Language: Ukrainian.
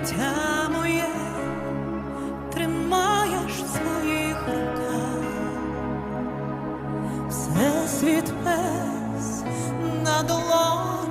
життя моє тримаєш в своїх руках, всесвіт пес на долоні